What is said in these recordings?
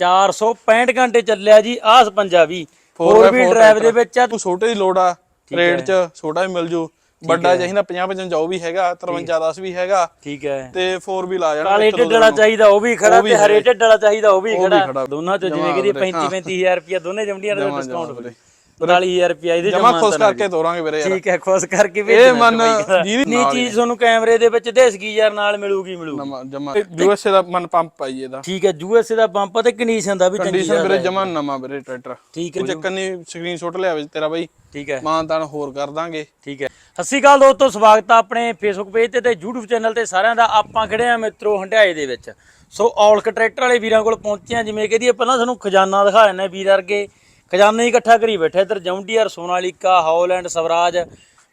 465 ਘੰਟੇ ਚੱਲਿਆ ਜੀ ਆਹ four by wheel four drive ਦੇ। ਵਿੱਚ ਆ। ਤੂੰ ਛੋਟੇ ਦੀ ਲੋੜ ਆ ਰੇਟ ਚ ਛੋਟਾ ਵੀ ਮਿਲ ਜੂ। ਵੱਡਾ ਚਾਹੀਦਾ 50 55 ਉਹ ਵੀ ਹੈਗਾ 53 10 ਵੀ ਹੈਗਾ। ਠੀਕ ਹੈ। ਤੇ 4 ਵੀ ਲਾ ਜਾਣਾ ਕਾਲੇ ਢਿੱਡ ਵਾਲਾ ਚਾਹੀਦਾ ਉਹ ਵੀ ਖੜਾ ਵੀ ਤੇ ਹਰੇ ਢਿੱਡ ਵਾਲਾ ਚਾਹੀਦਾ ਉਹ ਵੀ ਵੀ ਖੜਾ। ਦੋਨਾਂ ਚ ਜਿਵੇਂ ਕਿ 35 35000 ਰੁਪਿਆ ਦੋਨੇ ਜਮਡੀਆਂ ਦਾ ਡਿਸਕਾਊਂਟ ਵੀਰੇ। 45000 ਰੁਪਿਆ ਇਹਦੇ ਜਮਾ ਖੁਸ਼ ਕਰਕੇ ਤੋਰਾਂਗੇ ਵੀਰੇ ਯਾਰ। ਠੀਕ ਹੈ ਖੁਸ਼ ਕਰਕੇ ਇਹ ਭੇਜਣਾ ਮਨ ਬਾਈ ਦਾ। ਜਿਹਦੀ ਨਹੀਂ ਚੀਜ਼ ਤੁਹਾਨੂੰ ਕੈਮਰੇ ਦੇ ਵਿੱਚ ਦੇਸਗੀ ਯਾਰ ਨਾਲ ਮਿਲੂਗੀ ਮਿਲੂਗੀ। ਜਮਾ ਯੂਐਸਏ ਦਾ ਮਨ ਪੰਪ ਪਾਈ ਇਹਦਾ। ਠੀਕ ਹੈ ਯੂਐਸਏ ਦਾ ਪੰਪ ਤੇ ਕੰਡੀਸ਼ਨ ਦਾ ਵੀ ਚੰਗੀ ਕੰਡੀਸ਼ਨ ਵੀਰੇ ਜਮਾ ਨਵਾਂ ਵੀਰੇ ਟਰੈਕਟਰ। ਠੀਕ ਹੈ ਚੱਕਰ ਨਹੀਂ ਸਕਰੀਨਸ਼ਾਟ ਲਿਆ ਵੇ ਤੇਰਾ ਬਾਈ। ਠੀਕ ਹੈ। ਮਾਨ ਤਾਨ ਹੋਰ ਕਰ ਦਾਂਗੇ। ਠੀਕ ਹੈ। ਸਤਿ ਸ਼੍ਰੀ ਅਕਾਲ ਦੋਸਤੋ ਸਵਾਗਤ ਆ ਆਪਣੇ ਫੇਸਬੁੱਕ ਪੇਜ ਤੇ ਤੇ YouTube ਚੈਨਲ ਤੇ ਸਾਰਿਆਂ ਦਾ। ਆਪਾਂ ਖੜੇ ਆ ਮਿੱਤਰੋ ਹੰਡਾਏ ਦੇ ਵਿੱਚ। ਸੋ ਔਲਕ ਟਰੈਕਟਰ ਵਾਲੇ ਵੀਰਾਂ ਕੋਲ ਪਹੁੰਚੇ ਆ ਜਿਵੇਂ ਕਹਦੀਏ ਪਹਿਲਾਂ ਤੁਹਾਨੂੰ ਖਜ਼ਾਨਾ ਦਿਖਾ ਰਹੇ ਨੇ ਵੀਰ ਵਰਗੇ। ਖਜ਼ਾਨਾ ਹੀ ਇਕੱਠਾ ਕਰੀ ਬੈਠੇ ਇੱਧਰ ਜੌਂਡੀਅਰ ਸੋਨਾਲੀਕਾ ਹੌਲੈਂਡ ਸਵਰਾਜ।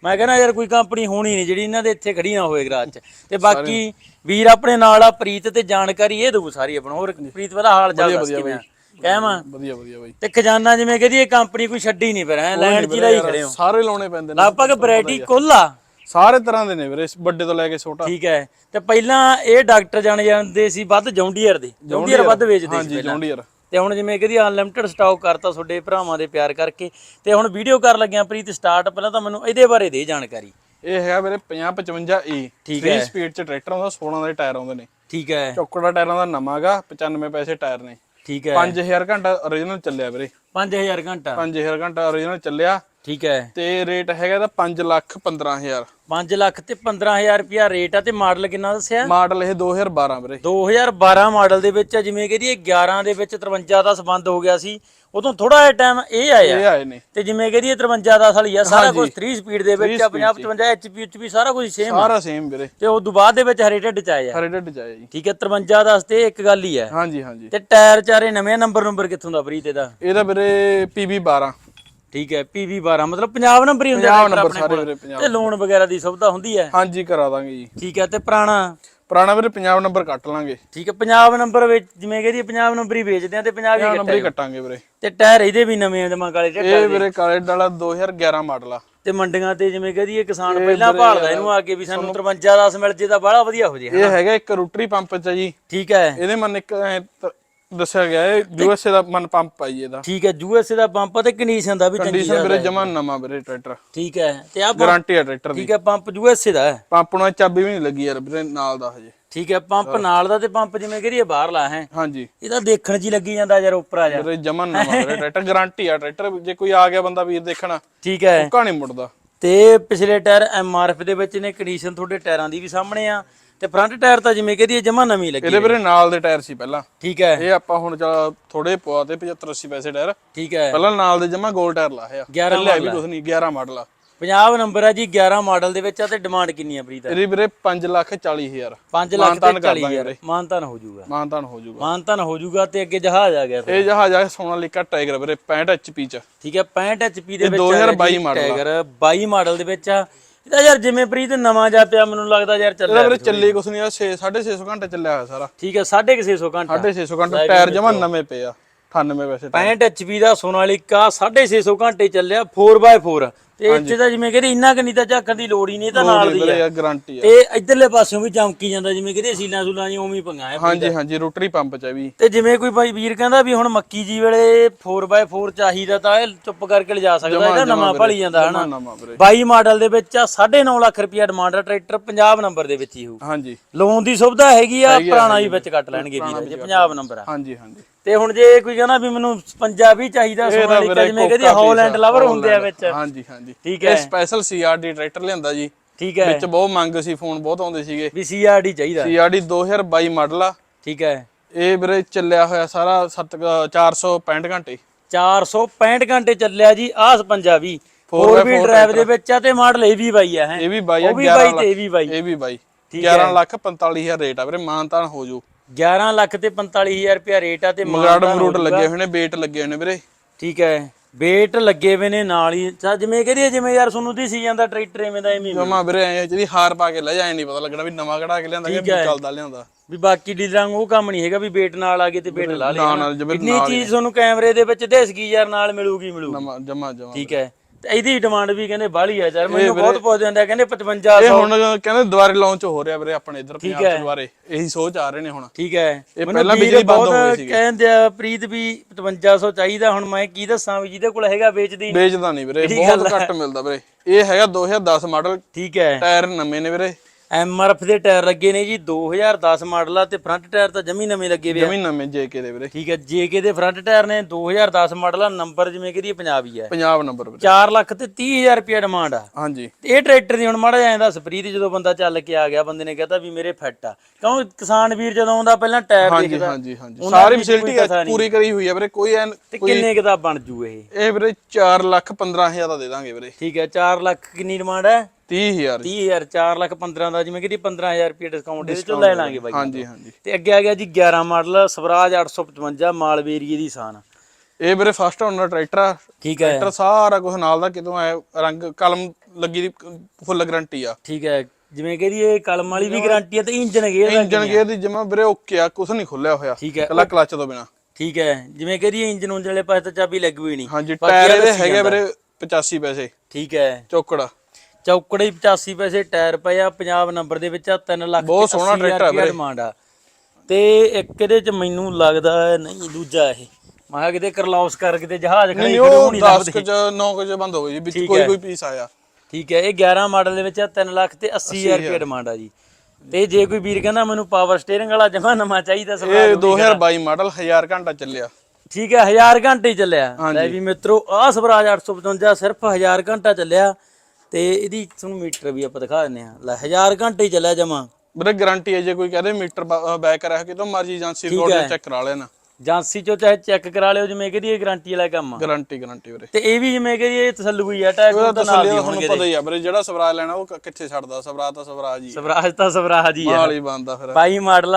ਮੈਂ ਕਹਿੰਦਾ ਯਾਰ ਕੋਈ ਕੰਪਨੀ ਹੋਣੀ ਨਹੀਂ ਜਿਹੜੀ ਇਹਨਾਂ ਦੇ ਇੱਥੇ ਖੜੀ ਨਾ ਹੋਵੇ ਗਰਾਜ 'ਚ। ਤੇ ਬਾਕੀ ਵੀਰ ਆਪਣੇ ਨਾਲ ਆ ਪ੍ਰੀਤ ਤੇ ਜਾਣਕਾਰੀ ਇਹ ਦਊ ਸਾਰੀ ਆਪਣਾ। ਹੋਰ ਪ੍ਰੀਤ ਦਾ ਹਾਲ ਚਾਲ ਦੱਸ ਕਿਵੇਂ ਆ? ਕਹਿਮਾ ਵਧੀਆ ਵਧੀਆ ਬਾਈ। ਤੇ ਖਜ਼ਾਨਾ ਜਿਵੇਂ ਕਹਦੀਏ ਕੰਪਨੀ ਕੋਈ ਛੱਡੀ ਨਹੀਂ ਫਿਰ ਐ ਲੈਂਡ 'ਚ ਹੀ ਖੜੇ ਹੋ। ਸਾਰੇ ਲਾਉਣੇ ਪੈਂਦੇ ਨੇ। ਲਗਭਗ ਵੈਰਾਈਟੀ ਕੁੱਲ ਆ। ਸਾਰੇ ਤਰ੍ਹਾਂ ਦੇ ਨੇ ਵੀਰੇ ਵੱਡੇ ਤੋਂ ਲੈ ਕੇ ਛੋਟਾ। ਠੀਕ ਹੈ। ਤੇ ਪਹਿਲਾਂ ਇਹ ਡਾਕਟਰ ਜਾਣੇ ਜਾਂਦੇ ਸੀ ਵੱਧ ਜੌਂਡੀਅਰ ਦੇ। ਜੌਂਡੀਅਰ ਵੱਧ ਵੇਚਦੇ ਸੀ ਹਾਂਜੀ ਜੌਂਡੀਅਰ ਤੇ ਹੁਣ ਜਿਵੇਂ ਕਹਦੀ ਅਨਲਿਮਟਿਡ ਸਟਾਕ ਕਰਤਾ ਤੁਹਾਡੇ ਭਰਾਵਾਂ ਦੇ ਪਿਆਰ ਕਰਕੇ ਤੇ ਹੁਣ ਵੀਡੀਓ ਕਰ ਲੱਗਿਆ ਪ੍ਰੀਤ ਸਟਾਰਟ ਪਹਿਲਾਂ ਤਾਂ ਮੈਨੂੰ ਇਹਦੇ ਬਾਰੇ ਦੇ ਜਾਣਕਾਰੀ। ਇਹ ਹੈਗਾ ਵੀਰੇ 5055 E ਠੀਕ 3 ਸਪੀਡ ਚ ਟਰੈਕਟਰ ਆਉਂਦਾ 16 ਦੇ ਟਾਇਰ ਆਉਂਦੇ ਨੇ। ਠੀਕ ਹੈ। ਚੌਕੜਾ ਟਾਇਰਾਂ ਦਾ ਨਵਾਂਗਾ 95 ਪੈਸੇ ਟਾਇਰ ਨੇ। ਠੀਕ ਹੈ। 5000 ਘੰਟਾ origignal ਚੱਲਿਆ ਵੀਰੇ। 5000 ਘੰਟਾ। 5000 ਘੰਟਾ origignal ਚੱਲਿਆ। ਠੀਕ ਹੈ। ਤੇ ਰੇਟ ਹੈਗਾ ਦਾ 5 ਲੱਖ 15000 5 ਲੱਖ ਤੇ 15000 ਰੁਪਿਆ ਰੇਟ ਆ ਤੇ ਮਾਡਲ ਕਿੰਨਾ ਦੱਸਿਆ? ਮਾਡਲ ਇਹ 2012 ਵੀਰੇ। 2012 ਮਾਡਲ ਦੇ ਵਿੱਚ ਜਿਵੇਂ ਕਹਦੀ 11 ਦੇ ਵਿੱਚ 53 ਦਾ ਸੰਬੰਧ ਹੋ ਗਿਆ ਸੀ। ਉਦੋਂ ਥੋੜਾ ਜਿਹਾ ਟਾਈਮ ਇਹ ਆਇਆ। ਇਹ ਆਏ ਨੇ। ਤੇ ਜਿਵੇਂ ਕਹਦੀ 53 ਦਾ ਵਾਲੀ ਆ ਸਾਰਾ ਕੁਝ 3 ਸਪੀਡ ਦੇ ਵਿੱਚ ਆ 50 55 ਐਚਪੀ ਐਚਪੀ ਸਾਰਾ ਕੁਝ ਸੇਮ ਸਾਰਾ ਸੇਮ ਵੀਰੇ। ਤੇ ਉਸ ਤੋਂ ਬਾਅਦ ਦੇ ਵਿੱਚ ਹਰੇ ਢਿੱਡ ਚ ਆਇਆ। ਹਰੇ ਢਿੱਡ ਚ ਆਇਆ ਜੀ। ਠੀਕ ਹੈ 53 ਦਾ ਤੇ ਇੱਕ ਗੱਲ ਹੀ ਹੈ। ਹਾਂਜੀ ਹਾਂਜੀ। ਤੇ ਟਾਇਰ ਚਾਰੇ ਨਵੇਂ ਨੰਬਰ ਨੰਬਰ ਕਿੱਥੋਂ ਦਾ ਪ੍ਰੀਤ ਇਹਦਾ? ਇਹਦਾ ਵੀਰੇ PB 12 ਠੀਕ ਹੈ PV 12 ਮਤਲਬ ਪੰਜਾਬ ਨੰਬਰ ਹੀ ਹੁੰਦੇ ਆ ਪੰਜਾਬ ਨੰਬਰ ਆਪਣੇ ਸਾਰੇ ਕੋਲ। ਵੀਰੇ ਪੰਜਾਬ ਤੇ ਲੋਨ ਵਗੈਰਾ ਦੀ ਸੁਵਿਧਾ ਹੁੰਦੀ ਹੈ? ਹਾਂਜੀ ਕਰਾ ਦਾਂਗੇ ਜੀ। ਠੀਕ ਹੈ ਤੇ ਪੁਰਾਣਾ? ਪੁਰਾਣਾ ਵੀਰੇ ਪੰਜਾਬ ਨੰਬਰ ਕੱਟ ਲਾਂਗੇ। ਠੀਕ ਹੈ ਪੰਜਾਬ ਨੰਬਰ ਵਿੱਚ ਜਿਵੇਂ ਕਹਦੀ ਪੰਜਾਬ ਨੰਬਰ ਹੀ ਵੇਚਦੇ ਆ ਤੇ ਪੰਜਾਬ ਹੀ ਨੰਬਰ ਹੀ ਕੱਟਾਂਗੇ ਵੀਰੇ। ਤੇ ਟਾਇਰ ਇਹਦੇ ਵੀ ਨਵੇਂ ਆ ਜਮਾ ਕਾਲੇ ਢਿੱਡ ਇਹ ਵੀਰੇ ਕਾਲੇ ਵਾਲਾ 2011 ਮਾਡਲ ਆ। ਤੇ ਮੰਡੀਆਂ ਤੇ ਜਿਵੇਂ ਕਹਦੀ ਕਿਸਾਨ ਪਹਿਲਾਂ ਭਾਲਦਾ ਇਹਨੂੰ ਆ ਕੇ ਵੀ ਸਾਨੂੰ 53 10 ਮਿਲ ਜੇ ਤਾਂ ਬੜਾ ਵਧੀਆ ਹੋ ਜੇ ਇਹ ਹੈਗਾ ਇੱਕ ਰੋਟਰੀ ਪੰਪ ਚ ਜੀ। ਠੀਕ ਹੈ। ਇਹਦੇ ਮਨ ਇੱਕ ਦੱਸਿਆ ਗਿਆ ਹੈ ਯੂਐਸਏ ਦਾ ਮਨ ਪੰਪ ਪਾਈ ਇਹਦਾ। ਠੀਕ ਹੈ ਯੂਐਸਏ ਦਾ ਪੰਪ ਤੇ ਕੰਡੀਸ਼ਨ ਦਾ ਵੀ ਚੰਗੀ ਕੰਡੀਸ਼ਨ ਵੀਰੇ ਜਮਾ ਨਵਾਂ ਵੀਰੇ ਟਰੈਕਟਰ। ਠੀਕ ਹੈ ਤੇ ਆ ਗਾਰੰਟੀ ਆ ਟਰੈਕਟਰ ਦੀ। ਠੀਕ ਹੈ ਪੰਪ ਯੂਐਸਏ ਦਾ ਹੈ। ਪੰਪ ਨੂੰ ਚਾਬੀ ਵੀ ਨਹੀਂ ਲੱਗੀ ਯਾਰ ਵੀਰੇ ਨਾਲ ਦਾ ਹਜੇ। ਠੀਕ ਹੈ ਪੰਪ ਨਾਲ ਦਾ ਤੇ ਪੰਪ ਜਿਵੇਂ ਕਰੀਏ ਬਾਹਰਲਾ ਹੈ। ਹਾਂਜੀ। ਇਹਦਾ ਦੇਖਣ ਹੀ ਲੱਗੀ ਜਾਂਦਾ ਯਾਰ ਉੱਪਰ ਆ ਜਾ। ਵੀਰੇ ਜਮਾ ਨਵਾਂ ਵੀਰੇ ਟਰੈਕਟਰ ਗਾਰੰਟੀ ਆ ਟਰੈਕਟਰ। ਜੇ ਕੋਈ ਆ ਗਿਆ ਬੰਦਾ ਵੀਰ ਦੇਖਣਾ ਠੀਕ ਹੈ। ਨਹੀਂ ਮੁੜਦਾ। ਤੇ ਪਿਛਲੇ ਟਾਇਰ ਐਮਆਰਐਫ ਦੇ ਵਿੱਚ ਨੇ ਕੰਡੀਸ਼ਨ ਤੁਹਾਡੇ ਟਾਇਰਾਂ ਦੀ ਵੀ ਸਾਹਮਣੇ ਆ। ਤੇ ਫਰੰਟ ਟਾਇਰ ਤਾਂ ਜਿਵੇਂ ਕਹਦੀ ਜਮਾ ਨਵੀਂ ਲੱਗੀ ਇਹਦੇ ਵੀਰੇ ਨਾਲ ਦੇ ਟਾਇਰ ਸੀ ਪਹਿਲਾਂ। ਠੀਕ ਹੈ। ਇਹ ਆਪਾਂ ਹੁਣ ਥੋੜੇ ਪਵਾਤੇ 75 80 ਪੈਸੇ ਟਾਇਰ ਠੀਕ ਹੈ। ਪਹਿਲਾਂ ਨਾਲ ਦੇ ਜਮਾ ਗੋਲ ਟਾਇਰ ਲਾਇਆ 11 ਚੱਲਿਆ ਵੀ ਕੁਝ ਨਹੀਂ 11 ਮਾਡਲ ਆ। ਪੰਜਾਬ ਨੰਬਰ ਆ ਜੀ 11 ਮਾਡਲ ਦੇ ਵਿੱਚ ਆ ਤੇ ਡਿਮਾਂਡ ਕਿੰਨੀ ਆ ਪ੍ਰੀਤ? ਇਹਦੀ ਵੀਰੇ 5 ਲੱਖ 40 ਹਜ਼ਾਰ। 5 ਲੱਖ ਤੇ ਮਾਨਤਾਨ ਕਰ 40 ਦਾਂਗੇ ਹਜ਼ਾਰ। ਮਾਨਤਾਨ ਹੋ ਜਾਊਗਾ। ਮਾਨਤਾਨ ਹੋ ਜਾਊਗਾ। ਮਾਨਤਾਨ ਹੋ ਜਾਊਗਾ ਤੇ ਅੱਗੇ ਜਹਾਜ਼ ਆ ਗਿਆ ਇਹ ਜਹਾਜ਼ ਆ ਸੋਨਾਲੀਕਾ ਟਾਈਗਰ ਵੀਰੇ 65 HP ਚ। ਠੀਕ ਹੈ 65 HP ਦੇ ਵਿੱਚ 2022 ਮਾਡਲ। ਟਾਈਗਰ। 22 ਮਾਡਲ ਦੇ ਵਿੱਚ ਆ। ਇਹਦਾ ਯਾਰ ਜਿਵੇਂ ਪ੍ਰੀਤ ਨਵਾਂ ਜਾ ਪਿਆ ਮੈਨੂੰ ਲੱਗਦਾ ਯਾਰ ਇਹਦਾ ਚੱਲਿਆ ਵੀਰੇ ਚੱਲੇ ਕੁਛ ਨਹੀਂ ਆ 6 650 ਘੰਟੇ ਚੱਲਿਆ ਹੋਇਆ ਸਾਰਾ। ਠੀਕ ਹੈ 650 ਘੰਟਾ। 650 ਘੰਟੇ ਟਾਇਰ ਜਮਾ ਨਵੇਂ ਪਏ ਆ 98 ਪੈਸੇ 65 HP ਦਾ ਸੋਨਾਲੀਕਾ 650 ਘੰਟੇ ਚੱਲਿਆ 4x4 ਤੇ ਇੱਥੇ ਤਾਂ ਜਿਵੇਂ ਕਹਿੰਦੇ ਇੰਨਾ ਕੁ ਨਹੀਂ ਤਾਂ ਝਾਕਣ ਦੀ ਲੋੜ ਹੀ ਨਹੀਂ ਇਹ ਤਾਂ ਨਾਲ ਦੀ ਆ। ਗਾਰੰਟੀ ਆ। ਤੇ ਇਧਰਲੇ ਪਾਸਿਓਂ ਵੀ ਚਮਕੀ ਜਾਂਦਾ ਜਿਵੇਂ ਕਹਿੰਦੇ ਸੀਲਾਂ ਸੂਲਾਂ ਜੀ ਉਵੇਂ ਹੀ ਪੰਗਾ ਹੈ ਹਾਂਜੀ ਹਾਂਜੀ ਰੋਟਰੀ ਪੰਪ ਚ ਵੀ। ਤੇ ਜਿਵੇਂ ਕੋਈ ਭਾਈ ਵੀਰ ਕਹਿੰਦਾ ਵੀ ਹੁਣ ਮੱਕੀ ਜੀ ਵੇਲੇ 4x4 ਚਾਹੀਦਾ ਤਾਂ ਇਹ ਚੁੱਪ ਕਰਕੇ ਲਿਜਾ ਸਕਦਾ ਇਹਦਾ ਨਵਾਂ ਭਾਲੀ ਜਾਂਦਾ ਹਨਾ? ਨਵਾਂ ਵੀਰੇ। 22 ਮਾਡਲ ਦੇ ਵਿੱਚ ਆ 9.5 ਲੱਖ ਰੁਪਿਆ ਡਿਮਾਂਡ ਆ ਟਰੈਕਟਰ ਪੰਜਾਬ ਨੰਬਰ ਦੇ ਵਿੱਚ ਹੀ ਹੋਊ। ਹਾਂਜੀ। ਲੋਨ ਦੀ ਸੁਵਿਧਾ ਹੈਗੀ ਆ ਪੁਰਾਣਾ ਵੀ ਵਿੱਚ ਕੱਟ ਲੈਣਗੇ ਵੀਰ ਜੇ ਪੰਜਾਬ ਨੰਬਰ ਆ। ਹਾਂਜੀ ਹਾਂਜੀ। ਤੇ ਹੁਣ ਜੇ ਕੋਈ ਕਹਿੰਦਾ ਵੀ ਮੈਨੂੰ ਪੰਜਾਬੀ ਚਾਹੀਦਾ ਸੋਨਾਲੀਕਾ ਜਿਵੇਂ ਕਹਿੰਦੇ ਹੌਲੈਂਡ ਲਵਰ ਹੁੰਦੇ ਆ ਵਿੱਚ। ਹਾਂਜੀ ਹਾਂਜੀ। ਠੀਕ ਇਹ ਸਪੈਸ਼ਲ ਸੀਆਰਡੀ ਟਰੈਕਟਰ ਲਿਆਂਦਾ ਜੀ। ਠੀਕ ਹੈ। ਵਿੱਚ ਬਹੁਤ ਮੰਗ ਸੀ ਫੋਨ ਬਹੁਤ ਆਉਂਦੇ ਸੀਗੇ। ਵੀ ਸੀਆਰਡੀ ਚਾਹੀਦਾ। ਸੀਆਰਡੀ 2022 ਮਾਡਲ ਆ। ਠੀਕ ਹੈ। ਇਹ ਵੀਰੇ ਚੱਲਿਆ ਹੋਇਆ ਸਾਰਾ 7 465 ਘੰਟੇ। 465 ਘੰਟੇ ਚੱਲਿਆ ਜੀ ਆਹ Punjabi Four 4 by wheel four drive ਦੇ ਵਿੱਚ ਆ ਤੇ ਮਾਡਲ ਇਹ ਵੀ ਬਾਈ ਆ ਹੈ। ਇਹ ਵੀ ਬਾਈ ਆ ਉਹ ਵੀ 11 ਬਾਈ ਲੱਖ। ਤੇ ਇਹ ਵੀ ਬਾਈ। ਇਹ ਵੀ ਬਾਈ। ਠੀਕ 11 ਲੱਖ 45 ਹਜ਼ਾਰ ਰੇਟ ਆ ਵੀਰੇ ਮਾਨਤਾਨ ਹੋ ਜੂ 11 ਲੱਖ ਤੇ 45000 ਰੁਪਿਆ ਰੇਟ ਆ ਤੇ ਮਗਰਾੜ ਮਰੂਟ। ਲੱਗੇ ਹੋਏ ਨੇ ਬੇਟ ਲੱਗੇ ਹੋਏ ਨੇ ਵੀਰੇ। ਠੀਕ ਹੈ। ਵੇਟ ਲੱਗੇ ਵੇ ਨੇ ਨਾਲ ਹੀ। ਚਾ ਜਿਵੇਂ ਕਹਦੀ ਜਿਵੇਂ ਯਾਰ ਤੁਹਾਨੂੰ ਦਿਸੀ ਜਾਂਦਾ ਟਰੈਕਟਰ ਐਵੇਂ ਦਾ ਐਵੇਂ ਹੀ। ਜਮਾ ਵੀਰੇ ਐ ਜਿਹਦੀ ਹਾਰ ਪਾ ਕੇ ਲੈ ਜਾਏ ਨਹੀਂ ਪਤਾ ਲੱਗਣਾ ਵੀ ਨਵਾਂ ਕਢਾ ਕੇ ਲਿਆਂਦਾ ਕਿ ਚੱਲਦਾ ਲਿਆਂਦਾ। ਵੀ ਬਾਕੀ ਡੀਲਰਾਂ ਨੂੰ ਉਹ ਕੰਮ ਨਹੀਂ ਹੈਗਾ ਵੀ ਵੇਟ ਨਾਲ ਆ ਗਏ ਤੇ ਵੇਟ ਲਾ ਨਾ ਲਿਆ ਨਾਲ ਜਿਵੇਂ ਇੰਨੀ ਚੀਜ਼ ਤੁਹਾਨੂੰ ਕੈਮਰੇ ਦੇ ਵਿੱਚ ਦਿਸਗੀ ਯਾਰ ਨਾਲ ਮਿਲੂਗੀ ਮਿਲੂਗੀ। ਨਵਾਂ ਜਮਾ ਜਮਾ ਠੀਕ ਹੈ। ਤੇ ਇਹਦੀ ਡਿਮਾਂਡ ਵੀ ਕਹਿੰਦੇ ਬਾਹਲੀ ਆ ਯਾਰ ਮੈਨੂੰ ਬਹੁਤ ਪੁੱਛਦੇ ਹੁੰਦੇ ਆ ਕਹਿੰਦੇ 5500 ਇਹ ਹੁਣ ਕਹਿੰਦੇ ਦੁਬਾਰੇ ਲਾਂਚ ਹੋ ਰਿਹਾ ਵੀਰੇ ਆਪਣੇ ਇੱਧਰ ਪੰਜਾਬ ਚ ਦੁਬਾਰੇ। ਇਹੀ ਸੋਚ ਆ ਰਹੇ ਨੇ ਹੁਣ। ਠੀਕ ਹੈ। ਇਹ ਮੈਨੂੰ ਪਹਿਲਾਂ ਵੀਰ ਬਿਜਲੀ ਬੰਦ ਬਹੁਤ ਹੋ ਗਈ ਸੀਗੀ। ਕਹਿੰਦੇ ਆ ਪ੍ਰੀਤ ਵੀ 5500 ਚਾਹੀਦਾ ਹੁਣ ਮੈਂ ਕੀ ਦੱਸਾਂ ਵੀ ਜਿਹਦੇ ਕੋਲ ਹੈਗਾ ਵੇਚਦੀ। ਵੇਚਦਾ ਨਹੀਂ ਵੀਰੇ ਬਹੁਤ ਘੱਟ ਮਿਲਦਾ ਵੀਰੇ। ਇਹ ਹੈਗਾ 2010 ਮਾਡਲ ਠੀਕ ਹੈ। ਟਾਇਰ ਨਵੇਂ ਨੇ ਵੀਰੇ। ਐਮਆਰਐਫ ਦੇ ਟਾਇਰ ਲੱਗੇ ਨੇ ਜੀ 2010 ਮਾਡਲ ਆ ਤੇ ਫਰੰਟ ਟਾਇਰ ਤਾਂ ਜਮੀ ਨਵੇਂ ਲੱਗੇ ਵੇ ਆ। ਜਮੀ ਨਵੇਂ ਜੇਕੇ ਦੇ ਵੀਰੇ। ਠੀਕ ਹੈ ਜੇਕੇ ਦੇ ਫਰੰਟ ਟਾਇਰ ਨੇ 2010 ਮਾਡਲ ਆ ਨੰਬਰ ਜਿਵੇਂ ਕਿ ਪੰਜਾਬ ਹੀ ਹੈ ਪੰਜਾਬ ਨੰਬਰ ਵੀਰੇ। 4 ਲੱਖ ਤੇ 30000 ਰੁਪਏ ਡਿਮਾਂਡ ਆ। ਹਾਂਜੀ। ਤੇ ਇਹ ਟਰੈਕਟਰ ਦੀ ਹੁਣ ਮਾੜਾ ਜਿਹਾ ਐਂਦਾ ਸਪਰੀਤ ਜਦੋਂ ਬੰਦਾ ਚੱਲ ਕੇ ਆ ਗਿਆ ਬੰਦੇ ਨੇ ਕਹਤਾ ਵੀ ਮੇਰੇ ਫਿੱਟ ਆ। ਕਿਉਂ ਕਿਸਾਨ ਵੀਰ ਜਦੋਂ ਆਉਂਦਾ ਪਹਿਲਾਂ ਟਾਇਰ ਦੇਖਦਾ। ਹਾਂਜੀ ਹਾਂਜੀ। ਸਾਰੀ ਦੀ ਫੈਸਿਲਿਟੀ। ਪੂਰੀ ਕਰੀ ਹੋਈ ਹੈ ਵੀਰੇ ਕੋਈ ਐਨ ਤੇ ਕਿੰਨੇ ਕੁ ਦਾ ਬਣ ਜੂ ਇਹ? ਇਹ ਵੀਰੇ 4 ਲੱਖ 15000 ਦਾ ਦੇ ਦਾਂਗੇ ਵੀਰੇ। ਠੀਕ ਹੈ 4 ਲੱਖ ਕਿੰਨੀ ਡਿਮਾਂਡ ਹੈ 30000 30000 4 ਲੱਖ 15 ਦਾ ਜਿਵੇਂ ਕਿ 15000 ਰੁਪਏ ਡਿਸਕਾਊਂਟ ਇਹਦੇ ਚੋਂ ਲੈ ਲਾਂਗੇ ਬਾਈ। ਹਾਂਜੀ ਹਾਂਜੀ। ਤੇ ਅੱਗੇ ਆ ਗਿਆ ਜੀ 11 ਮਾਡਲ ਸਵਰਾਜ 855 ਮਾਲਵੇ ਏਰੀਏ ਦੀ ਸਾਨ। ਇਹ ਵੀਰੇ ਫਸਟ ਓਨਰ ਟਰੈਕਟਰ ਆ। ਠੀਕ ਹੈ। ਟਰੈਕਟਰ ਸਾਰਾ ਕੁਝ ਨਾਲ ਦਾ ਕਿਤੋਂ ਆਇਆ ਰੰਗ ਕਲਮ ਲੱਗੀ ਦੀ ਫੁੱਲ ਗਾਰੰਟੀ ਆ। ਠੀਕ ਹੈ। ਜਿਵੇਂ ਕਿ ਇਹ ਕਲਮ ਵਾਲੀ ਵੀ ਗਾਰੰਟੀ ਹੈ ਤੇ ਇੰਜਨ ਗੇਅਰ ਦਾ ਇੰਜਨ ਗੇਅਰ ਦੀ ਜਮਾ ਵੀਰੇ ਓਕੇ ਆ ਕੁਝ ਨਹੀਂ ਖੁੱਲਿਆ ਹੋਇਆ। ਕੱਲਾ ਕਲਚ ਤੋਂ ਬਿਨਾ। ਠੀਕ ਹੈ। ਜਿਵੇਂ ਕਿ ਇਹ ਇੰਜਨ ਉਂਜਨ ਵਾਲੇ ਪਾਸੇ ਤਾਂ ਚਾਬੀ ਲੱਗ ਵੀ ਨਹੀਂ। ਹਾਂਜੀ ਬਾਕੀ ਟਾਇਰ ਆ ਇਹਦੇ ਦੱਸੀ ਹੈਗੇ ਜਾਂਦਾ। ਵੀਰੇ 85 ਪੈਸੇ। ਠੀਕ ਹੈ। ਚੌਕੜਾ। ਚੌਕੜੇ ਹੀ 85 ਪੈਸੇ ਟਾਇਰ ਪਏ ਆ ਪੰਜਾਬ ਨੰਬਰ ਦੇ ਵਿੱਚ ਆ 3 ਲੱਖ ਬਹੁਤ ਸੋਹਣਾ ਟਰੈਕਟਰ ਆ ਵੀਰੇ। ਡਿਮਾਂਡ ਆ। ਤੇ ਇੱਕ ਇਹਦੇ ਚ ਮੈਨੂੰ ਲੱਗਦਾ ਨਹੀਂ ਦੂਜਾ ਇਹ। ਮੈਂ ਕਿਹਾ ਕਿਤੇ ਕਰਲੌਸ ਕਰ ਕਿਤੇ ਜਹਾਜ਼ ਖੜੀ ਨਹੀਂ ਹੋਣੀ 10 ਲੱਭਦੇ। ਕੁ ਚ 9 ਕੁ ਚ ਬੰਦ ਹੋ ਗਈ ਜੀ ਵਿੱਚ ਕੋਈ। ਕੋਈ ਪੀਸ ਆਇਆ। ਠੀਕ ਹੈ ਇਹ 11 ਮਾਡਲ ਦੇ ਵਿੱਚ ਆ 3 ਲੱਖ ਤੇ 80000 ਰੁਪਏ ਡਿਮਾਂਡ ਆ ਜੀ। ਤੇ ਜੇ ਕੋਈ ਵੀਰ ਕਹਿੰਦਾ ਮੈਨੂੰ ਪਾਵਰ ਸਟੀਅਰਿੰਗ ਵਾਲਾ ਜਮਾ ਨਵਾਂ ਚਾਹੀਦਾ ਇਹ ਸਵਾਲ 2022 ਮਾਡਲ 1000 ਘੰਟਾ ਚੱਲਿਆ। ਠੀਕ ਹੈ 1000 ਘੰਟੇ ਚੱਲਿਆ। ਲੈ ਵੀ ਮਿੱਤਰੋ ਆਹ ਸਵਰਾਜ 855 ਸਿਰਫ 1000 ਘੰਟਾ ਚੱਲਿਆ। ਤੇ ਇਹਦੀ ਤੁਹਾਨੂੰ ਮੀਟਰ ਵੀ ਆਪਾਂ ਦਿਖਾ ਦਿੰਦੇ ਆ ਲੈ 1000 ਘੰਟੇ ਚੱਲਿਆ ਜਮਾ। ਵੀਰੇ ਗਾਰੰਟੀ ਹੈ ਜੇ ਕੋਈ ਕਹਦੇ ਮੀਟਰ ਬੈਕ ਕਰਿਆ ਕਿਤੋਂ ਮਰਜ਼ੀ ਏਜੰਸੀ ਕੋਲ ਚੈੱਕ ਕਰਾ ਲੈਣਾ। ਏਜੰਸੀ ਚੋਂ ਚਾਹੇ ਚੈੱਕ ਕਰਾ ਲਿਓ ਜਿਵੇਂ ਕਿ ਇਹ ਗਾਰੰਟੀ ਵਾਲਾ ਕੰਮ ਆ। ਗਾਰੰਟੀ ਗਾਰੰਟੀ ਵੀਰੇ। ਤੇ ਇਹ ਵੀ ਜਿਵੇਂ ਕਿ ਇਹ ਤਸੱਲੂ ਹੀ ਆ ਟੈਗ ਤਾਂ ਨਾਲ ਦੀ ਹੋਣਗੇ ਪਤਾ ਹੀ ਆ ਵੀਰੇ ਜਿਹੜਾ ਸਵਰਾਜ ਲੈਣਾ ਉਹ ਕ- ਕਿੱਥੇ ਛੱਡਦਾ? ਸਵਰਾਜ ਤਾਂ ਸਵਰਾਜ ਹੀ। ਸਵਰਾਜ ਤਾਂ ਸਵਰਾਜ ਹੀ ਆ। ਹੀ ਬੰਦਾ ਫਿਰ। 22 ਮਾਡਲ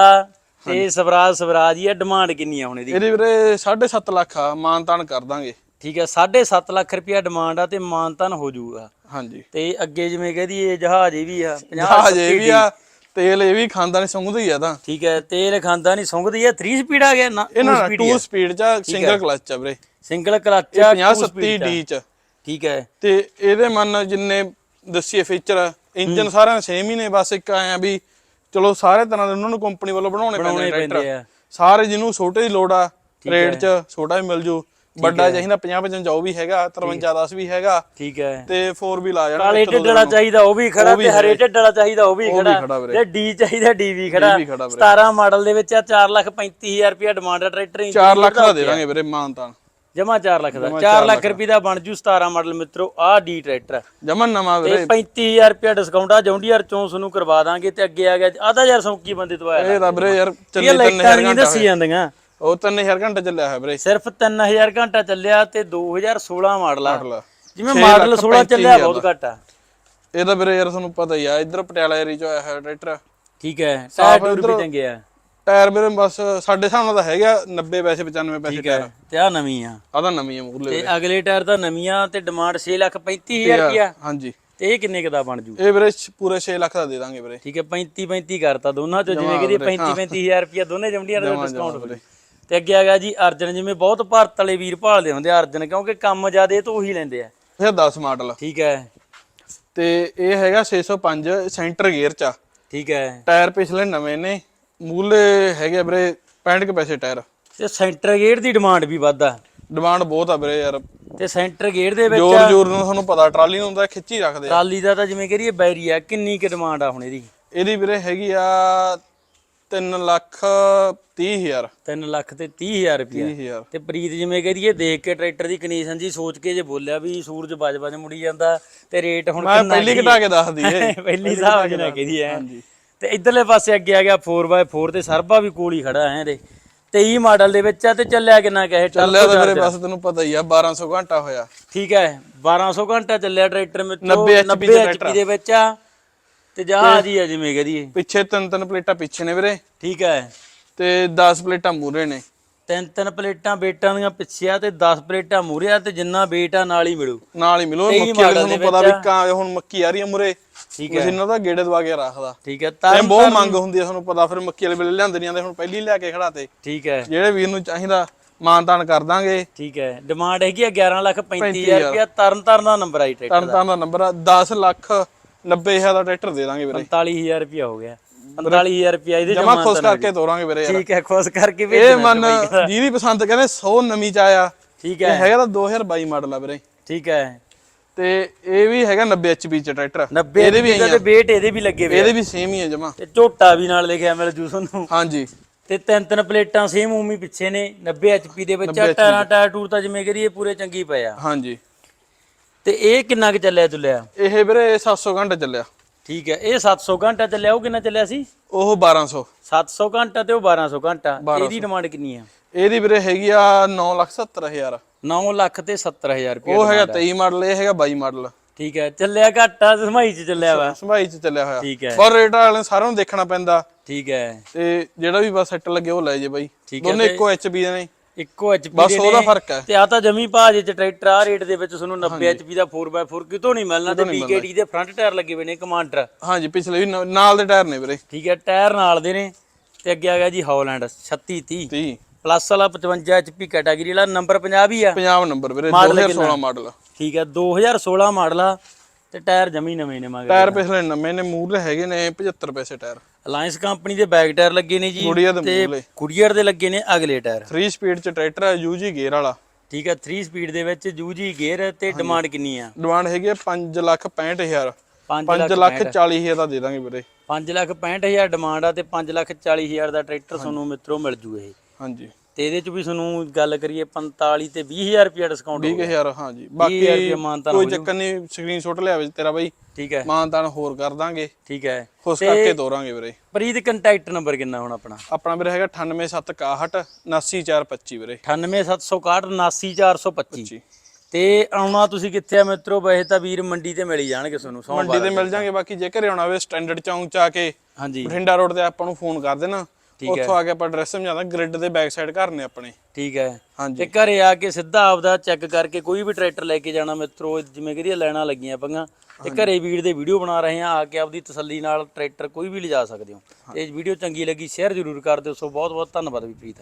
ਤੇ ਸਵਰਾਜ ਸਵਰਾਜ ਹੀ ਆ ਡਿਮਾਂਡ ਕਿੰਨੀ ਆ ਹੁਣ ਇਹਦੀ? ਇਹਦੀ ਵੀਰੇ 7.5 ਲੱਖ ਆ ਮਾਨਤਾਨ ਕਰ ਦਾਂਗੇ। ਠੀਕ ਹੈ 7.5 ਲੱਖ ਰੁਪਇਆ ਡਿਮਾਂਡ ਆ ਤੇ ਮਾਨਤਨ ਹੋ ਜਾਊਗਾ। ਹਾਂਜੀ। ਤੇ ਅੱਗੇ ਜਿਵੇਂ ਕਹਦੀ ਇਹ ਜਹਾਜ਼ ਇਹ ਵੀ ਆ 50 ਜਹਾਜ਼ ਇਹ ਵੀ ਆ ਤੇਲ ਇਹ ਵੀ ਖਾਂਦਾ ਨਹੀਂ ਸੁੰਘਦਾ ਹੀ ਆ ਤਾਂ। ਠੀਕ ਹੈ ਤੇਲ ਖਾਂਦਾ ਨਹੀਂ ਸੁੰਘਦੀ ਹੈ 3 ਸਪੀਡ ਆ ਗਿਆ ਨਾ ਇਹ ਨਾ 2 ਸਪੀਡ ਚ ਸਿੰਗਲ ਕਲਚ ਆ ਵੀਰੇ। ਸਿੰਗਲ ਕਲਚ ਆ 50 70 ਡੀ ਚ ਠੀਕ ਹੈ। ਤੇ ਇਹਦੇ ਮਨ ਜਿੰਨੇ ਦੱਸੀਏ ਫੀਚਰ ਇੰਜਨ ਸਾਰਿਆਂ ਦੇ ਸੇਮ ਹੀ ਨੇ ਬਸ ਇੱਕ ਆਇਆ ਵੀ ਚਲੋ ਸਾਰੇ ਤਰ੍ਹਾਂ ਦੇ ਉਹਨਾਂ ਨੂੰ ਕੰਪਨੀ ਵੱਲੋਂ ਬਣਾਉਣੇ ਪੈਂਦੇ ਨੇ ਟਰੈਕਟਰ ਆ। ਸਾਰੇ ਜਿਹਨੂੰ ਛੋਟੇ ਦੀ ਲੋੜ ਆ ਰੇਟ ਚ ਛੋਟਾ ਵੀ ਮਿਲ ਜੂ। ਵੱਡਾ ਚਾਹੀਦਾ 50 55 ਉਹ ਵੀ ਹੈਗਾ 53 10 ਵੀ ਹੈਗਾ ਠੀਕ ਹੈ। ਤੇ 4 ਵੀ ਲਾ ਜਾਣਾ ਕਾਲੇ ਢਿੱਡ ਵਾਲਾ ਚਾਹੀਦਾ ਉਹ ਵੀ ਖੜਾ ਤੇ ਹਰੇ ਢਿੱਡ ਵਾਲਾ ਚਾਹੀਦਾ ਉਹ ਵੀ ਖੜਾ। ਤੇ ਡੀ ਚਾਹੀਦਾ ਡੀ ਵੀ ਖੜਾ। ਵੀ ਖੜਾ ਵੀਰੇ। 17 ਮਾਡਲ ਦੇ ਵਿੱਚ ਆ 4 ਲੱਖ 35000 ਰੁਪਇਆ ਡਿਮਾਂਡ ਆ ਟਰੈਕਟਰ 4 ਲੱਖ ਦਾ ਦੇ ਦਾਂਗੇ ਵੀਰੇ ਮਾਨਤਾਨ ਜਮਾ 4 ਲੱਖ ਦਾ। 4 ਲੱਖ ਰੁਪਏ ਦਾ। ਬਣ ਜੂ 17 ਮਾਡਲ ਮਿੱਤਰੋ ਆ ਡੀ ਟਰੈਕਟਰ ਜਮਨ ਨਵਾਂ ਤੇ ਵੀਰੇ। 35000 ਰੁਪਇਆ ਡਿਸਕਾਊਂਟ ਆ ਜੌਂਡੀਆਰ ਚੋਂ ਤੁਹਾਨੂੰ ਕਰਵਾ ਦਾਂਗੇ ਤੇ ਅੱਗੇ ਆ ਗਿਆ। ਆਦਾ ਯਾਰ ਸੌਂਕੀ ਬੰਦੇ ਤੋਂ ਆਇਆ ਇਹ ਤਾਂ ਵੀਰੇ ਯਾਰ ਇਹ ਲਾਈਟਾਂ 3000 ਨਹੀਂ ਘੰਟਾ ਦੱਸੀ ਜਾਂਦੀਆਂ। ਉਹ 3000 ਘੰਟਾ ਚੱਲਿਆ ਹੈ ਵੀਰੇ। ਸਿਰਫ 3000 ਘੰਟਾ ਚੱਲਿਆ ਤੇ 2016 ਮਾਡਲ ਆ। ਮਾਡਲ ਜਿਵੇਂ ਮਾਡਲ ਲੱਖ 16 ਪੈਂਤੀ ਚੱਲਿਆ ਬਹੁਤ ਘੱਟ ਆ। ਇਹ ਤਾਂ ਵੀਰੇ ਯਾਰ ਤੁਹਾਨੂੰ ਪਤਾ ਹੀ ਆ ਇੱਧਰ ਪਟਿਆਲਾ ਏਰੀਆ ਚ ਆਇਆ ਹੈ ਟਰੈਕਟਰ। ਠੀਕ ਹੈ ਟਾਇਰ ਟੂਰ ਵੀ ਚੰਗੇ ਆ। ਟਾਇਰ ਵੀਰੇ ਬਸ ਸਾਡੇ ਹਿਸਾਬ ਨਾਲ ਤਾਂ ਹੈਗਾ 90 ਪੈਸੇ 95 ਪੈਸੇ ਠੀਕ ਹੈ ਤੇ ਆ ਨਵੀਂ ਆ। ਆ ਤਾਂ ਨਵੀਂ ਹੈ ਮੂਰਲੇ ਤੇ ਅਗਲੇ ਟਾਇਰ ਤਾਂ ਨਵੀਂ ਆ ਤੇ ਡਿਮਾਂਡ 6 ਲੱਖ 35000 ਰੁਪਇਆ ਹਾਂਜੀ। ਤੇ ਇਹ ਕਿੰਨੇ ਕੁ ਦਾ ਬਣ ਜੂ? ਇਹ ਵੀਰੇ ਪੂਰੇ 6 ਲੱਖ ਦਾ ਦੇ ਦਾਂਗੇ ਵੀਰੇ। ਠੀਕ ਹੈ 35 35 ਕਰਤਾ ਦੋਨਾਂ ਚੋਂ ਜਿਵੇਂ ਕਿ 35 35000 ਰੁਪਇਆ ਦੋਨੇ ਜੰਡੀਆਂ ਦਾ ਡਿਸਕਾਊਂਟ ਵੀਰੇ। ਤੇ ਅੱਗੇ ਆ ਗਿਆ ਜੀ ਅਰਜਨ ਜਿਵੇਂ ਬਹੁਤ ਭਾਰਤ ਵਾਲੇ ਵੀਰ ਭਾਲਦੇ ਹੁੰਦੇ ਆ ਅਰਜਨ ਕਿਉਂਕਿ ਕੰਮ ਜ਼ਿਆਦੇ ਇਹ ਤੋਂ ਉਹੀ ਲੈਂਦੇ ਆ। ਇਹ 10 ਮਾਡਲ। ਠੀਕ ਹੈ। ਤੇ ਇਹ ਹੈਗਾ 605 ਸੈਂਟਰ ਗੇਅਰ ਚ। ਠੀਕ ਹੈ। ਟਾਇਰ ਪਿਛਲੇ ਨਵੇਂ ਨੇ ਮੂਲੇ ਹੈਗੇ ਵੀਰੇ 65 ਕੁ ਪੈਸੇ ਟਾਇਰ। ਤੇ ਸੈਂਟਰ ਗੇਅਰ ਦੀ ਡਿਮਾਂਡ ਵੀ ਵੱਧ ਆ। ਡਿਮਾਂਡ ਬਹੁਤ ਆ ਵੀਰੇ ਯਾਰ। ਤੇ ਸੈਂਟਰ ਗੇਅਰ ਦੇ ਵਿੱਚ ਜੋਰ ਜੋਰ ਨੂੰ ਤੁਹਾਨੂੰ ਪਤਾ ਟਰਾਲੀ ਨੂੰ ਹੁੰਦਾ ਖਿੱਚੀ ਰੱਖਦੇ ਆ। ਟਰਾਲੀ ਦਾ ਤਾਂ ਜਿਵੇਂ ਕਰੀਏ ਬੈਰੀ ਆ ਕਿੰਨੀ ਕੁ ਡਿਮਾਂਡ ਆ ਹੁਣ ਇਹਦੀ? ਇਹਦੀ ਵੀਰੇ ਹੈਗੀ ਆ 3 ਲੱਖ 30 ਹਜ਼ਾਰ। 3 ਲੱਖ ਤੇ 30000 ਰੁਪਇਆ। 30 ਹਜ਼ਾਰ। ਤੇ ਪ੍ਰੀਤ ਜਿਵੇਂ ਕਰੀਏ ਦੇਖ ਕੇ ਟਰੈਕਟਰ ਦੀ ਕੰਡੀਸ਼ਨ ਜੀ ਸੋਚ ਕੇ ਜੇ ਬੋਲਿਆ ਵੀ ਸੂਰਜ ਵੱਜ ਵੱਜ ਮੁੜੀ ਜਾਂਦਾ ਤੇ ਰੇਟ ਹੁਣ ਮੈਂ ਕਿੰਨਾ ਪਹਿਲੀ ਘਟਾ ਕੇ ਦੱਸਦੀ ਏ। ਪਹਿਲੀ ਹਿਸਾਬ ਜਨਾ ਕਹਦੀ ਐ ਤੇ ਇਧਰਲੇ ਪਾਸੇ ਅੱਗੇ ਆ ਗਿਆ 4x4 ਤੇ ਸਰਬਾ ਵੀ ਕੋਲ ਹੀ ਖੜਾ ਹੈ ਇਹਦੇ। 23 ਮਾਡਲ ਦੇ ਵਿੱਚ ਆ ਤੇ ਚੱਲਿਆ ਕਿੰਨਾ ਕਹੇ ਚੱਲਿਆ ਤਾਂ ਵੀਰੇ ਬਸ ਤੈਨੂੰ ਪਤਾ ਹੀ ਆ 1200 ਘੰਟਾ ਹੋਇਆ। ਠੀਕ ਹੈ 1200 ਘੰਟਾ ਚੱਲਿਆ ਟਰੈਕਟਰ ਮਿੱਤਰੋ 90 HP 90 HP ਦੇ ਵਿੱਚ ਆ। ਤੇ ਜਹਾਜ਼ ਹੀ ਆ ਜਿਵੇਂ ਕਹਦੀਏ ਪਿੱਛੇ ਤਿੰਨ ਤਿੰਨ ਪਲੇਟਾਂ ਪਿੱਛੇ ਨੇ ਵੀਰੇ। ਠੀਕ ਹੈ। ਤੇ 10 ਪਲੇਟਾਂ ਮੂਰੇ ਨੇ। ਤਿੰਨ ਤਿੰਨ ਪਲੇਟਾਂ ਬੇਟਾਂ ਦੀਆਂ ਪਿੱਛੇ ਆ ਤੇ 10 ਪਲੇਟਾਂ ਮੂਰੇ ਆ ਤੇ ਜਿੰਨਾ ਆ ਨਾਲ ਹੀ ਮਿਲੂ। ਨਾਲ ਹੀ ਮਿਲੋ। ਮੱਕੀ ਵਾਲੇ ਤੁਹਾਨੂੰ ਦੇ ਪਤਾ ਵੀ ਕਾਂ ਹੁਣ ਮੱਕੀ ਆ ਰਹੀ ਆ ਮੂਰੇ ਠੀਕ ਤੁਸੀਂ ਇਹਨਾਂ ਦਾ ਗੇੜੇ ਦਵਾ ਕੇ ਰੱਖਦਾ। ਠੀਕ ਹੈ ਤੇ ਬਹੁਤ ਮੰਗ ਹੁੰਦੀ ਆ ਤੁਹਾਨੂੰ ਪਤਾ ਫਿਰ ਮੱਕੀ ਵਾਲੇ ਵੇਲੇ ਲਿਆਂਦੇ ਨਹੀਂ ਆਂਦੇ ਹੁਣ ਪਹਿਲੀ ਲਿਆ ਕੇ ਖੜਾਤੇ ਠੀਕ ਹੈ। ਜਿਹੜੇ ਵੀਰ ਨੂੰ ਚਾਹੀਦਾ ਮਾਨਤਾਨ ਕਰ ਦਾਂਗੇ। ਠੀਕ ਹੈ ਡਿਮਾਂਡ ਹੈਗੀ ਆ 11 ਲੱਖ 35000 ਰੁਪਇਆ ਤਰਨ ਤਾਰਨ ਦਾ ਨੰਬਰ ਆਈ ਟਰੈਕਟਰ ਤਰਨ ਤਾਰਨ ਦਾ ਨੰਬਰ ਆ। 10 ਲੱਖ 90 ਹਜ਼ਾਰ ਦਾ ਟਰੈਕਟਰ ਦੇ ਦਾਂਗੇ ਵੀਰੇ। 45000 ਰੁਪਇਆ ਹੋ ਗਿਆ। 45000 ਰੁਪਇਆ ਇਹਦੇ ਜਮਾ ਖੁਸ਼ ਕਰਕੇ ਤੋਰਾਂਗੇ ਵੀਰੇ ਯਾਰ। ਠੀਕ ਹੈ ਖੁਸ਼ ਕਰਕੇ ਇਹ ਭੇਜਣਾ ਮਨ ਜਿਹਦੀ ਪਸੰਦ ਕਹਿੰਦੇ 100 ਨਵੀਂ ਚ ਆਇਆ। ਠੀਕ ਇਹ ਹੈ ਹੈਗਾ ਤਾਂ 2022 ਮਾਡਲ ਆ ਵੀਰੇ। ਠੀਕ ਹੈ। ਤੇ ਇਹ ਵੀ ਹੈਗਾ 90 HP ਚ ਟਰੈਕਟਰ। 90 ਇਹਦੇ ਵੀ ਦਾ ਤੇ weight ਇਹਦੇ ਵੀ ਲੱਗੇ ਵੇ ਇਹਦੇ ਵੀ ਸੇਮ ਹੀ ਹੈ ਜਮਾ। ਤੇ ਝੋਟਾ ਵੀ ਨਾਲ ਲਿਖਿਆ ਮਿਲ ਜੂ ਤੁਹਾਨੂੰ। ਹਾਂਜੀ। ਤੇ ਤਿੰਨ ਤਿੰਨ ਪਲੇਟਾਂ ਸੇਮ ਉਮੀ ਪਿੱਛੇ ਨੇ। 90 HP ਦੇ ਵਿੱਚ ਟਾਇਰਾਂ ਟਾਇਰ ਟੂਰ ਤਾਂ ਜਿਵੇਂ ਕਰੀਏ ਪੂਰੇ ਚੰਗੀ ਪਏ ਆ। ਹਾਂਜੀ। ਤੇ ਇਹ ਕਿੰਨਾ ਕੁ ਚੱਲਿਆ ਚੁੱਲਿਆ? ਇਹ ਵੀਰੇ 700 ਘੰਟਾ ਚੱਲਿਆ। ਠੀਕ ਹੈ ਇਹ 700 ਘੰਟਾ ਚੱਲਿਆ ਉਹ ਕਿੰਨਾ ਚੱਲਿਆ ਸੀ? ਉਹ 1200 700 ਘੰਟਾ ਤੇ ਉਹ 1200 ਘੰਟਾ। ਇਹਦੀ ਡਿਮਾਂਡ ਕਿੰਨੀ ਆ? ਇਹਦੀ ਵੀਰੇ ਹੈਗੀ ਆ 970000 9 ਲੱਖ ਤੇ 70000 ਰੁਪਏ ਉਹ ਹੈਗਾ 23 ਮਾਡਲ ਇਹ ਹੈਗਾ 22 ਮਾਡਲ। ਠੀਕ ਹੈ ਚੱਲਿਆ ਘਾਟਾ ਸਮਾਈ ਚ ਚੱਲਿਆ ਵਾ। ਸੰਭਾਈ ਚ ਚੱਲਿਆ ਹੋਇਆ। ਠੀਕ ਹੈ। ਪਰ ਰੇਟ ਵਾਲੇ ਸਾਰਿਆਂ ਨੂੰ ਦੇਖਣਾ ਪੈਂਦਾ। ਠੀਕ ਹੈ। ਤੇ ਜਿਹੜਾ ਵੀ ਬਸ ਸੈੱਟ ਲੱਗੇ ਉਹ ਲੈ ਜੇ ਬਾਈ। ਦੋਨੇ ਇੱਕੋ ਐਚਪੀ ਦੇ ਨੇ। ਇੱਕੋ ਐਚਪੀ ਬਸ ਉਹਦਾ ਫ਼ਰਕ ਹੈ। ਤੇ ਆ ਤਾਂ ਜਮੀ ਭਾਜ ਚ ਟਰੈਕਟਰ ਆ ਰੇਟ ਦੇ ਵਿੱਚ ਤੁਹਾਨੂੰ 90 ਐਚਪੀ ਦਾ 4x4 ਕਿਤੋਂ ਨਹੀਂ ਮਿਲਣਾ ਤੇ BKD ਦੇ ਫਰੰਟ ਟਾਇਰ ਲੱਗੇ ਹੋਏ ਨੇ ਕਮਾਂਡਰ ਹਾਂਜੀ ਪਿਛਲੇ ਵੀ ਨਾਲ ਦੇ ਟਾਇਰ ਨੇ ਵੀਰੇ। ਠੀਕ ਹੈ ਟਾਇਰ ਨਾਲ ਦੇ ਨੇ ਤੇ ਅੱਗੇ ਆ ਗਿਆ ਜੀ ਹੌਲੈਂਡ 36 30 30 ਪਲੱਸ ਵਾਲਾ 55 ਐਚਪੀ ਕੈਟਾਗਰੀ ਵਾਲਾ ਨੰਬਰ 50 ਵੀ ਆ। 50 ਨੰਬਰ ਵੀਰੇ Model 2016 ਮਾਡਲ ਠੀਕ ਹੈ 2016 ਮਾਡਲ ਆ ਤੇ ਟਾਇਰ ਜਮੀ ਨਵੇਂ ਨੇ ਮਗਰ। ਟਾਇਰ ਪਿਛਲੇ ਨਵੇਂ ਨੇ ਮੂਰਲੇ ਹੈਗੇ ਨੇ 75 ਪੈਸੇ ਟਾਇਰ ਅਲਾਈਅੰਸ ਕੰਪਨੀ ਦੇ ਬੈਕ ਟਾਇਰ ਲੱਗੇ ਨੇ ਜੀ ਗੁੜੀਆ ਦੇ ਤੇ ਮੂਰਲੇ ਕੁੜੀਅਰ ਦੇ ਲੱਗੇ ਨੇ ਅਗਲੇ ਟਾਇਰ 3 ਸਪੀਡ ਚ ਟਰੈਕਟਰ ਹੈ ਯੂਜੀ ਗੇਅਰ ਵਾਲਾ। ਠੀਕ ਹੈ 3 ਸਪੀਡ ਦੇ ਵਿੱਚ ਯੂਜੀ ਗੇਅਰ ਤੇ ਡਿਮਾਂਡ ਕਿੰਨੀ ਆ? ਡਿਮਾਂਡ ਹੈਗੀ 5 ਲੱਖ 65000 5 5 ਲੱਖ 40000 ਦਾ ਦੇ ਦਾਂਗੇ ਵੀਰੇ। 5 ਲੱਖ 65000 ਡਿਮਾਂਡ ਆ ਤੇ 5 ਲੱਖ 40000 ਦਾ ਟਰੈਕਟਰ ਤੁਹਾਨੂੰ ਮਿੱਤਰੋ ਮਿਲ ਜੂ ਇਹ। ਹਾਂਜੀ। ਤੇ ਇਹਦੇ ਚ ਵੀ ਤੁਹਾਨੂੰ ਗੱਲ ਕਰੀਏ 45 ਤੇ 20000 ਰੁਪਏ ਡਿਸਕਾਊਂਟ 20000 ਹਾਂਜੀ। 20000 ਬਾਕੀ ਕੋਈ ਚੱਕਰ ਨਹੀਂ ਸਕਰੀਨਸ਼ਾਟ ਲਿਆਵੇ ਤੇਰਾ ਬਾਈ। ਠੀਕ ਹੈ। ਮਾਨਤਾਨ ਹੋਰ ਕਰ ਦਾਂਗੇ। ਠੀਕ ਹੈ। ਖੁਸ਼ ਕਰਕੇ ਤੋਰਾਂਗੇ ਵੀਰੇ। ਪ੍ਰੀਤ ਕੰਟੈਕਟ ਨੰਬਰ ਕਿੰਨਾ ਹੁਣ ਆਪਣਾ? ਆਪਣਾ ਵੀਰੇ ਹੈਗਾ 98761 79425 ਵੀਰੇ। 98761 79425 ਤੇ ਆਉਣਾ ਤੁਸੀਂ ਕਿੱਥੇ ਆ ਮਿੱਤਰੋ? ਵੈਸੇ ਤਾਂ ਵੀਰ ਮੰਡੀ ਤੇ ਮਿਲ ਜਾਣਗੇ ਤੁਹਾਨੂੰ ਸੋਮਵਾਰ ਮੰਡੀ ਤੇ ਮਿਲ ਜਾਾਂਗੇ ਬਾਕੀ ਜੇ ਘਰੇ ਆਉਣਾ ਹੋਵੇ ਸਟੈਂਡਰਡ ਚੌਂਕ ਚ ਆ ਕੇ ਹਾਂਜੀ। ਬਠਿੰਡਾ ਰੋਡ ਤੇ ਆਪਾਂ ਨੂੰ ਫੋਨ ਕਰ ਦੇਣਾ। ਉੱਥੋਂ ਆ ਕੇ ਆਪਾਂ ਐਡਰੈਸ ਸਮਝਾਦਾ ਗ੍ਰਿਡ ਦੇ ਬੈਕ ਸਾਈਡ ਘਰ ਨੇ ਆਪਣੇ। ਠੀਕ ਹੈ। ਹਾਂਜੀ। ਤੇ ਘਰੇ ਆ ਕੇ ਸਿੱਧਾ ਆਪਦਾ ਚੈੱਕ ਕਰਕੇ ਕੋਈ ਵੀ ਟਰੈਕਟਰ ਲੈ ਕੇ ਜਾਣਾ ਮਿੱਤਰੋ ਜਿਵੇਂ ਕਿ ਲੈਣਾ ਲੱਗੀਆਂ ਪਈਆਂ ਤੇ ਘਰੇ ਵੀਰ ਦੇ ਵੀਡੀਓ ਬਣਾ ਰਹੇ ਆ ਆ ਕੇ ਆਪਦੀ ਤਸੱਲੀ ਨਾਲ ਟਰੈਕਟਰ ਕੋਈ ਵੀ ਲਿਜਾ ਸਕਦੇ ਹੋ। ਇਹ ਵੀਡੀਓ ਚੰਗੀ ਲੱਗੀ ਸ਼ੇਅਰ ਜ਼ਰੂਰ ਕਰ ਦਿਓ। ਸੋ ਬਹੁਤ ਬਹੁਤ ਧੰਨਵਾਦ ਵੀ ਪ੍ਰੀਤ।